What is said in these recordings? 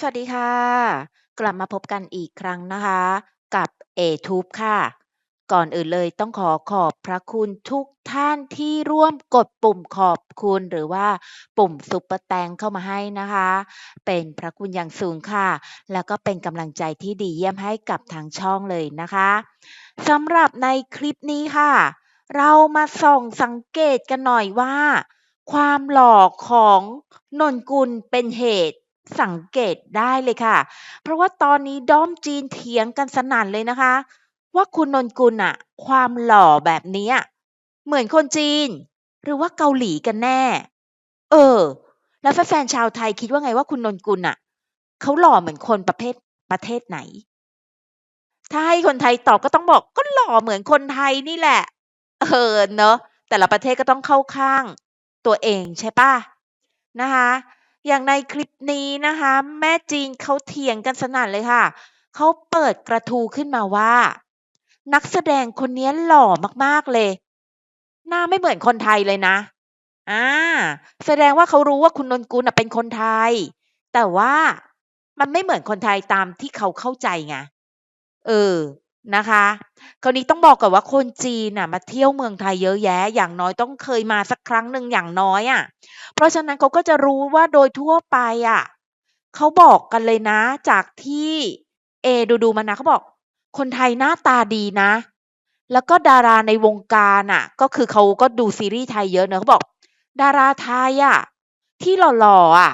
สวัสดีค่ะ กลับมาพบกันอีกครั้งนะคะ กับเอทูบค่ะ ก่อนอื่นเลยต้องขอขอบพระคุณทุกท่านที่ร่วมกดปุ่มขอบคุณหรือว่าปุ่มซุปเปอร์แตงเข้ามาให้นะคะ เป็นพระคุณอย่างสูงค่ะ แล้วก็เป็นกำลังใจที่ดีเยี่ยมให้กับทางช่องเลยนะคะสำหรับในคลิปนี้ค่ะ เรามาส่องสังเกตกันหน่อยว่า ความหล่อของนนกุลเป็นเหตุ สังเกตได้เลยค่ะ เพราะว่าตอนนี้ด้อมจีนเถียงกันสนั่นเลยนะคะ ว่าคุณนนกุลอะความหล่อแบบนี้เหมือนคนจีน หรือว่าเกาหลีกันแน่ เออ แล้วแฟนๆชาวไทยคิดว่าไงว่าคุณนนกุลอะเขาหล่อเหมือนคนประเภทประเทศไหน ถ้าให้คนไทยตอบก็ต้องบอกก็หล่อเหมือนคนไทยนี่แหละ เออเนอะแต่ละประเทศก็ต้องเข้าข้างตัวเองใช่ปะนะคะ อย่างในคลิปนี้นะคะ แม่จีนเขาเถียงกันสนั่นเลยค่ะ เขาเปิดกระทูขึ้นมาว่า นักแสดงคนนี้หล่อมากๆเลย หน้าไม่เหมือนคนไทยเลยนะอ่าแสดงว่าเขารู้ว่าคุณนนกุลน่ะเป็นคนไทย แต่ว่ามันไม่เหมือนคนไทยตามที่เขาเข้าใจไงเออ นะคะ คราวนี้ต้องบอกก่อนว่าคนจีนน่ะมาเที่ยวเมืองไทยเยอะแยะ อย่างน้อยต้องเคยมาสักครั้งหนึ่งอย่างน้อยอะ เพราะฉะนั้นเขาก็จะรู้ว่าโดยทั่วไปอะ เขาบอกกันเลยนะ จากที่เอดู ๆ มานะ เขาบอก คนไทยหน้าตาดีนะ แล้วก็ดาราในวงการน่ะ ก็คือเขาก็ดูซีรีส์ไทยเยอะเนาะ เขาบอก ดาราไทยอะ ที่หล่อ ๆ อะ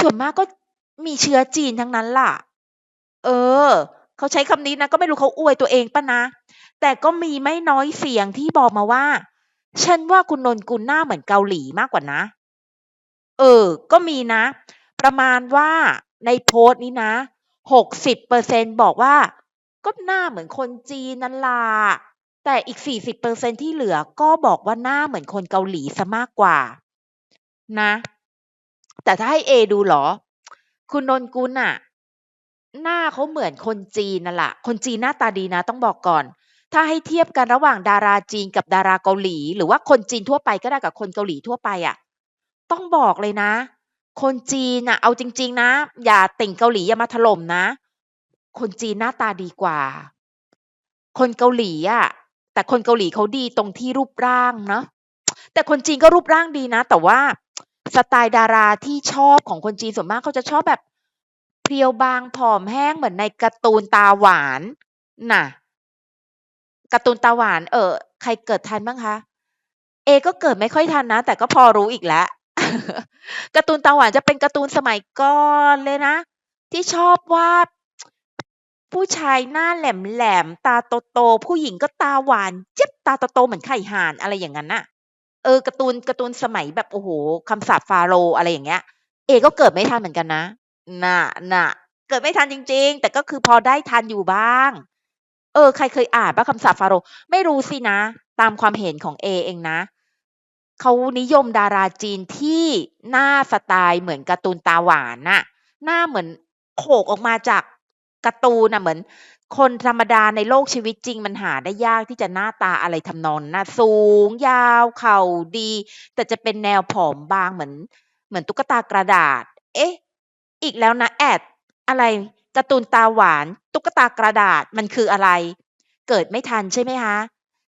ส่วนมากก็มีเชื้อจีนทั้งนั้นล่ะ เออ เขาใช้คำนี้นะ ก็ไม่รู้เขาอวยตัวเองปล่านะ แต่ก็มีไม่น้อยเสียงที่บอกมาว่า ฉันว่าคุณนนกุลหน้าเหมือนเกาหลีมากกว่านะ เออ ก็มีนะ ประมาณว่าในโพสต์นี้นะ60%บเปอร์เซนบอกว่า ก็หน้าเหมือนคนจีนนั่นล่ะแต่อีก40%ที่เหลือก็บอกว่าหน้าเหมือนคนเกาหลีเสียมากกว่า นะ แต่ถ้าให้เอดูเหรอ คุณนนกุลน่ะ หน้าเขาเหมือนคนจีนนั่นล่ะคนจีนหน้าตาดีนะ ต้องบอกก่อน ถ้าให้เทียบกันระหว่างดาราจีนกับดาราเกาหลี หรือว่าคนจีนทั่วไปก็ได้กับคนเกาหลีทั่วไปอะต้องบอกเลยนะ คนจีนน่ะเอาจริง ๆ นะ อย่าติ่งเกาหลีอย่ามาถล่มนะ คนจีนหน้าตาดีกว่า คนเกาหลีอะ แต่คนเกาหลีเขาดีตรงที่รูปร่างเนาะแต่คนจีนก็รูปร่างดีนะ แต่ว่าสไตล์ดาราที่ชอบของคนจีนส่วนมากเขาจะชอบแบบ เพรียวบางผอมแห้งเหมือนในการ์ตูนตาหวานน่ะการ์ตูนตาหวาน เออใครเกิดทันบ้างคะ?เอ ก็เกิดไม่ค่อยทันนะ แต่ก็พอรู้อีกแล้วการ์ตูนตาหวานจะเป็นการ์ตูนสมัยก่อนเลยนะ ที่ชอบวาดผู้ชายหน้าแหลมๆตาโตๆผู้หญิงก็ตาหวานเจี๊บตาโตๆเหมือนไข่ห่านอะไรอย่างงั้นน่ะ เออการ์ตูนการ์ตูนสมัยแบบโอ้โฮคำสาปฟาโรอะไรอย่างเงี้ย เอ ก็เกิดไม่ทันเหมือนกันนะ น่ะ น่ะ เกิดไม่ทันจริง ๆ แต่ก็คือพอได้ทันอยู่บ้าง เออ ใครเคยอ่านเปล่าคำสาปฟาโรห์?ไม่รู้สินะ ตามความเห็นของเอเองนะ เขานิยมดาราจีนที่หน้าสไตล์เหมือนการ์ตูนตาหวานน่ะ หน้าเหมือนโขกออกมาจากการ์ตูนน่ะเหมือน คนธรรมดาในโลกชีวิตจริงมันหาได้ยากที่จะหน้าตาอะไรทำนองน่ะสูง ยาว เข่าดี แต่จะเป็นแนวผอมบางเหมือน เหมือนตุ๊กตากระดาษ เอ๊ะ อีกแล้วนะแอด อะไรการ์ตูนตาหวาน ตุ๊กตากระดาษมันคืออะไร?เกิดไม่ทันใช่ไหมคะ?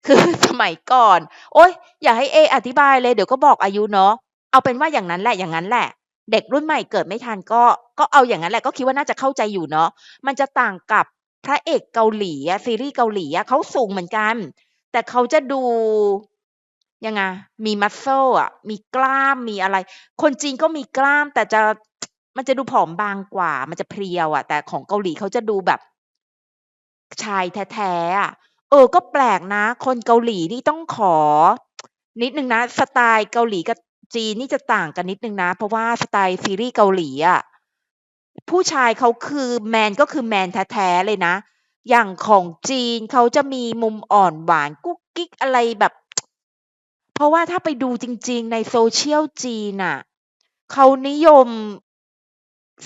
คือสมัยก่อน โอ๊ยอย่าให้เออธิบายเลยเดี๋ยวก็บอกอายุเนาะเอาเป็นว่าอย่างนั้นแหละอย่างงั้นแหละ เด็กรุ่นใหม่เกิดไม่ทันก็ ก็เอาอย่างงั้นแหละก็คิดว่าน่าจะเข้าใจอยู่เนาะมันจะต่างกับพระเอกเกาหลีอะซีรีส์เกาหลีอะเขาสูงเหมือนกัน แต่เขาจะดูยังไงมี Muscle อะมีกล้ามมีอะไร คนจีนก็มีกล้ามแต่จะ มันจะดูผอมบางกว่า มันจะเพรียวอะแต่ของเกาหลีเขาจะดูแบบชายแท้ๆอะเออ ก็แปลกนะ คนเกาหลีนี่ต้องขอ นิดนึงนะ สไตล์เกาหลีกับจีนนี่จะต่างกันนิดนึงนะ เพราะว่าสไตล์ซีรีส์เกาหลีอะผู้ชายเขาคือแมนก็คือแมนแท้ๆเลยนะ อย่างของจีนเขาจะมีมุมอ่อนหวานกุ๊กกิ๊กอะไรแบบ เพราะว่าถ้าไปดูจริง ๆ ใน Social จีนน่ะเขานิยม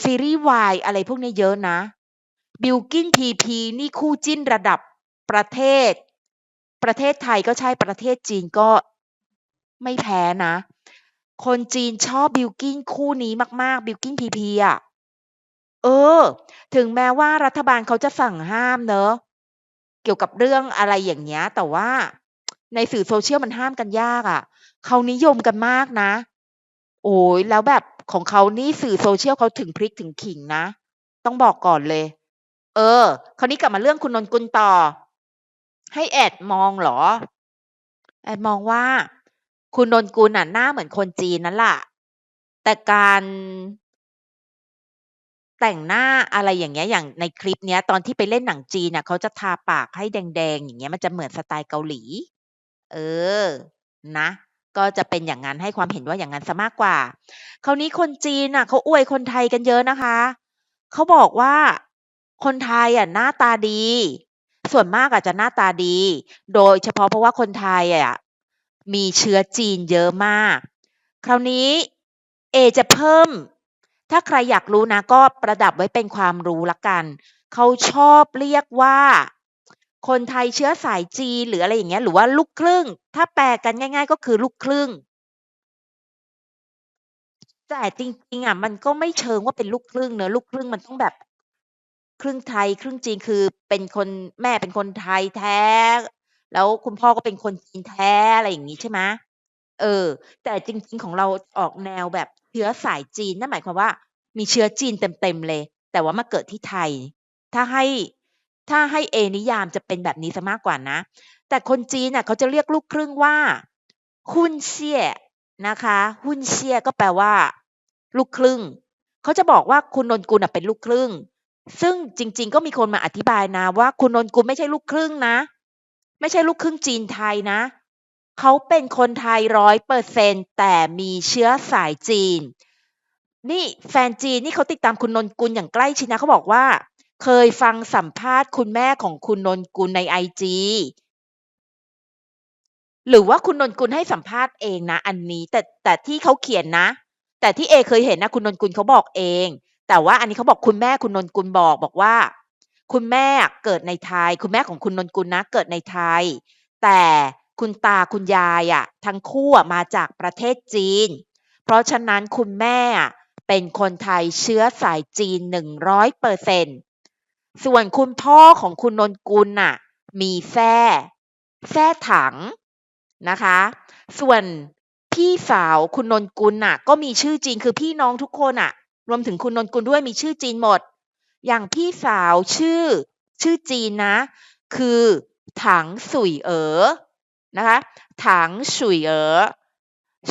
ซีรีส์วายอะไรพวกนี้เยอะนะบิลกิ้นพีพีนี่คู่จิ้นระดับประเทศ ประเทศไทยก็ใช่ประเทศจีนก็ไม่แพ้นะ คนจีนชอบบิลกิ้นคู่นี้มาก ๆ บิลกิ้นพีพีอะเออ ถึงแม้ว่ารัฐบาลเขาจะสั่งห้ามเนาะเกี่ยวกับเรื่องอะไรอย่างเงี้ย แต่ว่าในสื่อ social มันห้ามกันยากอะเขานิยมกันมากนะ โอ้โฮแล้วแบบ ของเขานี่สื่อ social เขาถึงพริกถึงขิงนะ ต้องบอกก่อนเลย เออ คราวนี้กลับมาเรื่องคุณนนกุลต่อ ให้แอบมองเหรอ?แอบมองว่า คุณนนกุลน่ะหน้าเหมือนคนจีนนั่นแหละแต่การแต่งหน้าอะไรอย่างเงี้ยอย่างในคลิปเนี้ย ตอนที่ไปเล่นหนังจีนน่ะเขาจะทาปากให้แดงๆอย่างเงี้ยมันจะเหมือนสไตล์เกาหลี เออ นะ ก็จะเป็นอย่างงั้นให้ความเห็นว่าอย่างงั้นเสียมากกว่า คราวนี้คนจีนน่ะเขาอวยคนไทยกันเยอะนะคะเขาบอกว่าคนไทยอะหน้าตาดี ส่วนมากอะจจะหน้าตาดี โดยเฉพาะเพราะว่าคนไทยอะมีเชื้อจีนเยอะมาก คราวนี้เอจะเพิ่ม ถ้าใครอยากรู้นะก็ประดับไว้เป็นความรู้ล้วกัน เขาชอบเรียกว่า คนไทยเชื้อสายจีนหรืออะไรอย่างเงี้ย หรือว่าลูกครึ่ง ถ้าแปลกันง่าย ๆ ก็คือลูกครึ่ง แต่จริงๆอะมันก็ไม่เชิงว่าเป็นลูกครึ่งเนาะลูกครึ่งมันต้องแบบครึ่งไทย ครึ่งจีนคือเป็นคนแม่เป็นคนไทยแท้ แล้วคุณพ่อก็เป็นคนจีนแท้อะไรอย่างงี้ใช่ไหมเออ แต่จริง ๆ ของเราออกแนวแบบเชื้อสายจีนนั่นหมายความว่า มีเชื้อจีนเต็มๆเลย แต่ว่ามาเกิดที่ไทย ถ้าให้ ถ้าให้เอนิยามจะเป็นแบบนี้เสียมากกว่านะ แต่คนจีนน่ะเขาจะเรียกลูกครึ่งว่าฮุ่นเซี่ยนะคะฮุ่นเซี่ยก็แปลว่า ลูกครึ่ง เขาจะบอกว่าคุณนนกุลเป็นลูกครึ่ง ซึ่งจริง ๆ ก็มีคนมาอธิบายนะว่าคุณนนกุลไม่ใช่ลูกครึ่งนะ ไม่ใช่ลูกครึ่งจีนไทยนะ เขาเป็นคนไทย100%แต่มีเชื้อสายจีน นี่แฟนจีนนี่เขาติดตามคุณนนกุลอย่างใกล้ชิดนะเขาบอกว่า เคยฟังสัมภาษณ์คุณแม่ของคุณนนกุลในไอจีหรือว่าคุณนนกุลให้สัมภาษณ์เองนะ อันนี้ แต่แต่ที่เขาเขียนนะ แต่ที่เอเคยเห็นนะ คุณนนกุลเขาบอกเอง แต่ว่าอันนี้เขาบอกคุณแม่คุณนนกุลบอกบอกว่า คุณแม่เกิดในไทย คุณแม่ของคุณนนกุลนะ เกิดในไทย แต่คุณตาคุณยายอะทั้งคู่มาจากประเทศจีน เพราะฉะนั้นคุณแม่เป็นคนไทยเชื้อสายจีน100% ส่วนคุณพ่อของคุณนนกุลน่ะ มีแทร่แทร่ถังนะคะ ส่วนพี่สาวคุณนนกุลน่ะ ก็มีชื่อจีนคือพี่น้องทุกคนน่ะ รวมถึงคุณนนกุลด้วยมีชื่อจีนหมด อย่างพี่สาวชื่อ ชื่อจีนนะ คือถังสุยเอ๋อนะคะถังสุยเอ๋อ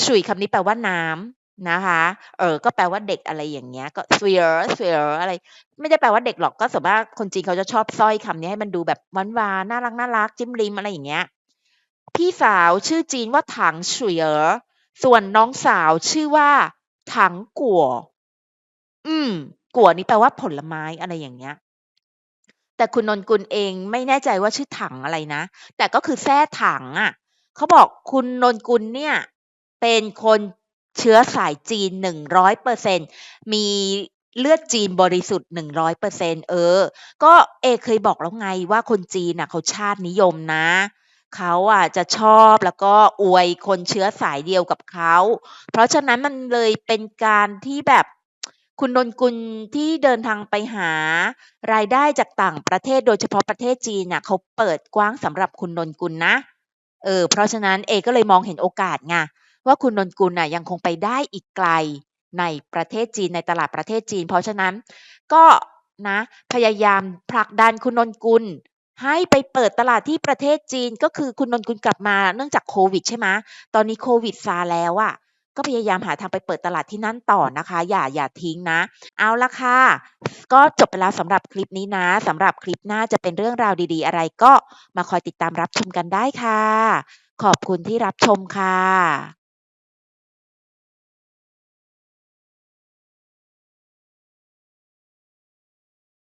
สุยคำนี้แปลว่าน้ำ นะคะ เออ ก็แปลว่าเด็กอะไรอย่างเงี้ย ก็สุยเอ๋อสุยอะไร ไม่ได้แปลว่าเด็กหรอก ก็ส่วนมากคนจีนเขาจะชอบสร้อยคำนี้ให้มันดูแบบหวานๆน่ารักๆจิ้มลิ้มอะไรอย่างเงี้ย พี่สาวชื่อจีนว่าถังสุยส่วนน้องสาวชื่อว่าถังกัว อืม กัวนี่แปลว่าผลไม้อะไรอย่างเงี้ย แต่คุณนนกุลเองไม่แน่ใจว่าชื่อถังอะไรนะ แต่ก็คือแท่ถังอะ เขาบอกคุณนนกุลเนี่ย เป็นคน เชื้อสายจีน 100%มีเลือดจีนบริสุทธิ์ 100%เออ ก็เอเคยบอกแล้วไงว่าคนจีนน่ะเขาชาตินิยมนะเขาอะจะชอบแล้วก็อวยคนเชื้อสายเดียวกับเขา เพราะฉะนั้นมันเลยเป็นการที่แบบคุณนนกุลที่เดินทางไปหารายได้จากต่างประเทศโดยเฉพาะประเทศจีนน่ะเขาเปิดกว้างสำหรับคุณนนกุลนะ เออ เพราะฉะนั้นเอก็เลยมองเห็นโอกาสไง ว่าคุณนนกุลน่ะยังคงไปได้อีกไกลในประเทศจีนในตลาดประเทศจีน เพราะฉะนั้นก็นะพยายามผลักดันคุณนนกุลให้ไปเปิดตลาดที่ประเทศจีนก็คือคุณนนกุลกลับมาเนื่องจากโควิดใช่ไหมตอนนี้โควิดซาแล้วอะก็พยายามหาทางไปเปิดตลาดที่นั่นต่อนะคะ อย่าอย่าทิ้งนะ เอาละค่ะ ก็จบไปแล้วสำหรับคลิปนี้นะสำหรับคลิปหน้าจะเป็นเรื่องราวดี ๆ อะไรก็มาคอยติดตามรับชมกันได้ค่ะ ขอบคุณที่รับชมค่ะ